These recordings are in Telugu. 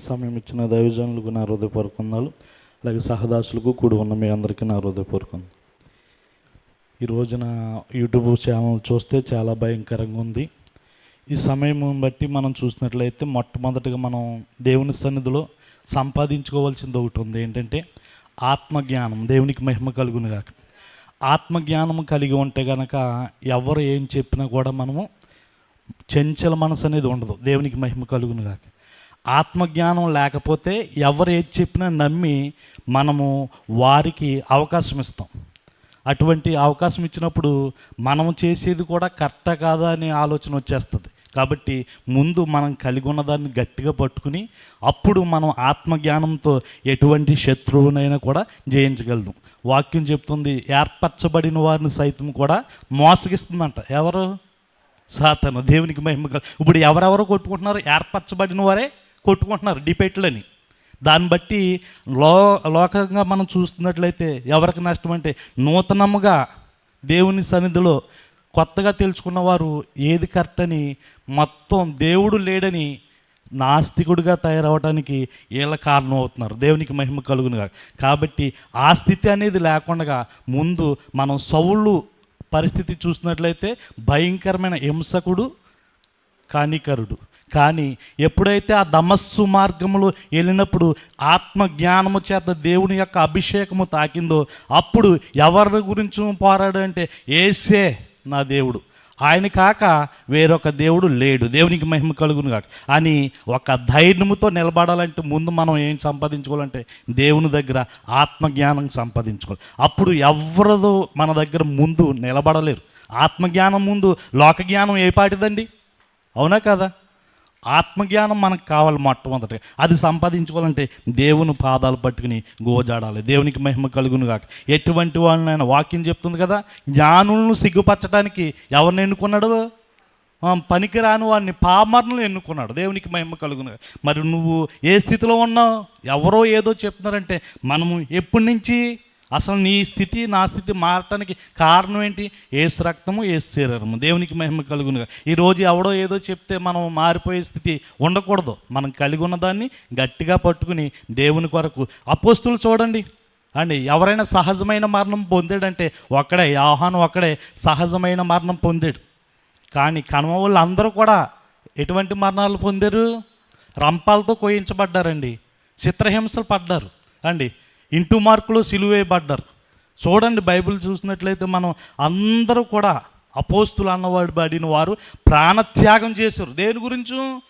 సమయం ఇచ్చిన దైవజనులకు నా హృదయపూర్వకందాలు అలాగే సహదాసులకు కూడి ఉన్న మీ అందరికీ నా హృదయపూర్వకం ఈ రోజున యూట్యూబ్ ఛానల్ చూస్తే చాలా భయంకరంగా ఉంది. ఈ సమయం బట్టి మనం చూసినట్లయితే మొట్టమొదటిగా మనం దేవుని సన్నిధిలో సంపాదించుకోవాల్సింది ఒకటి ఉంది. ఏంటంటే ఆత్మజ్ఞానం దేవునికి మహిమ కలుగును గాక. ఆత్మజ్ఞానం కలిగి ఉంటే గనక ఎవరు ఏం చెప్పినా కూడా మనము చెంచల మనసు అనేది ఉండదు. దేవునికి మహిమ కలుగును గాక. ఆత్మజ్ఞానం లేకపోతే ఎవరు ఏది చెప్పినా నమ్మి మనము వారికి అవకాశం ఇస్తాం. అటువంటి అవకాశం ఇచ్చినప్పుడు మనం చేసేది కూడా కరెక్టా కాదా అనే ఆలోచన వచ్చేస్తుంది. కాబట్టి ముందు మనం కలిగి ఉన్నదాన్ని గట్టిగా పట్టుకుని అప్పుడు మనం ఆత్మజ్ఞానంతో ఎటువంటి శత్రువునైనా కూడా జయించగలదు వాక్యం చెప్తుంది ఏర్పరచబడిన వారిని సైతం కూడా మోసగిస్తుందంట. ఎవరు? సాతను. దేవునికి మహిమ ఇప్పుడు ఎవరెవరు కొట్టుకుంటున్నారు? ఏర్పరచబడిన వారే కొట్టుకుంటున్నారు డిబేట్లని. దాన్ని బట్టి లో లోకంగా మనం చూస్తున్నట్లయితే ఎవరికి నష్టం అంటే నూతనముగా దేవుని సన్నిధిలో కొత్తగా తెలుసుకున్న వారు ఏది కరెక్ట్ అని మొత్తం దేవుడు లేడని నాస్తికుడిగా తయారవడానికి వీళ్ళ కారణం అవుతున్నారు. దేవునికి మహిమ కలుగునుగా కాబట్టి ఆ స్థితి అనేది లేకుండా ముందు మనం సౌళ్ళు పరిస్థితి చూసినట్లయితే భయంకరమైన హింసకుడు కానికరుడు. కానీ ఎప్పుడైతే ఆ దమస్సు మార్గంలో వెళ్ళినప్పుడు ఆత్మ జ్ఞానము చేత దేవుని యొక్క అభిషేకము తాకిందో అప్పుడు ఎవరి గురించి పోరాడంటే ఏసే నా దేవుడు. ఆయన కాక వేరొక దేవుడు లేడు. దేవునికి మహిమ కలుగును కాక అని ఒక ధైర్యముతో నిలబడాలంటే ముందు మనం ఏం సంపాదించుకోవాలంటే దేవుని దగ్గర ఆత్మజ్ఞానం సంపాదించుకోవాలి. అప్పుడు ఎవరిదో మన దగ్గర ముందు నిలబడలేరు. ఆత్మజ్ఞానం ముందు లోకజ్ఞానం ఏ పాటిదండి? అవునా కదా? ఆత్మజ్ఞానం మనకు కావాలి మొట్టమొదటి అది సంపాదించుకోవాలంటే దేవుని పాదాలు పట్టుకుని గోజాడాలి. దేవునికి మహిమ కలుగును కాక ఎటువంటి వాళ్ళనైనా వాక్యం చెప్తుంది కదా జ్ఞానులను సిగ్గుపరచడానికి ఎవరిని ఎన్నుకున్నాడు? పనికిరాని వాడిని పామర్ను ఎన్నుకున్నాడు. దేవునికి మహిమ కలుగును మరి నువ్వు ఏ స్థితిలో ఉన్నావు? ఎవరో ఏదో చెప్తున్నారంటే మనము ఎప్పటి నుంచి అసలు నీ స్థితి నా స్థితి మారటానికి కారణం ఏంటి? ఏసు రక్తము ఏసు శరీరము. దేవునికి మహిమ కలుగునుగా. ఈరోజు ఎవడో ఏదో చెప్తే మనం మారిపోయే స్థితి ఉండకూడదు. మనం కలిగి ఉన్నదాన్ని గట్టిగా పట్టుకుని దేవుని కొరకు. అపోస్తులు చూడండి. అండి ఎవరైనా సహజమైన మరణం పొందాడంటే ఒక్కడే ఆహ్వానం ఒక్కడే సహజమైన మరణం పొందాడు. కానీ కనుమ వాళ్ళు అందరూ కూడా ఎటువంటి మరణాలు పొందారు? రంపాలతో కోయించబడ్డారండి. చిత్రహింసలు పడ్డారు. అండి ఇంటూ మార్కులు సిలువేయబడ్డారు. చూడండి బైబిల్ చూసినట్లయితే మనం అందరూ కూడా అపోస్తులు అన్నవాడు పడిన వారు ప్రాణత్యాగం చేశారు. దేని గురించి?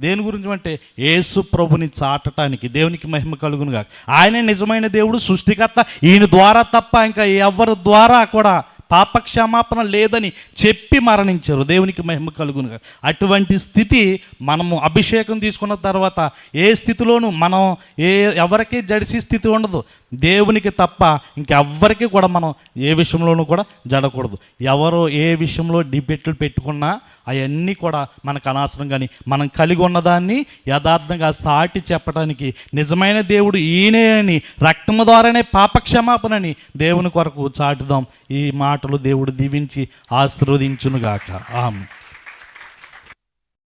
దేని గురించి అంటే యేసు ప్రభుని చాటటానికి దేవునికి మహిమ కలుగునుగా ఆయనే నిజమైన దేవుడు సృష్టికర్త ఈయన ద్వారా తప్ప ఇంకా ఎవరి ద్వారా కూడా పాపక్షమాపణ లేదని చెప్పి మరణించారు. దేవునికి మహిమ కలుగును అటువంటి స్థితి మనము అభిషేకం తీసుకున్న తర్వాత ఏ స్థితిలోనూ మనం ఏ ఎవరికీ జడిసి స్థితి ఉండదు. దేవునికి తప్ప ఇంకెవ్వరికి కూడా మనం ఏ విషయంలోనూ కూడా జడకూడదు. ఎవరు ఏ విషయంలో డిబేట్లు పెట్టుకున్నా అవన్నీ కూడా మనకు అనవసరం కానీ మనం కలిగి ఉన్నదాన్ని యథార్థంగా సాటి చెప్పడానికి నిజమైన దేవుడు ఈయనే అని రక్తము ద్వారానే పాపక్షమాపణని దేవుని కొరకు చాటుదాం. ఈ మాటలు దేవుడు దీవించి ఆశీర్వదించునుగాక. ఆమె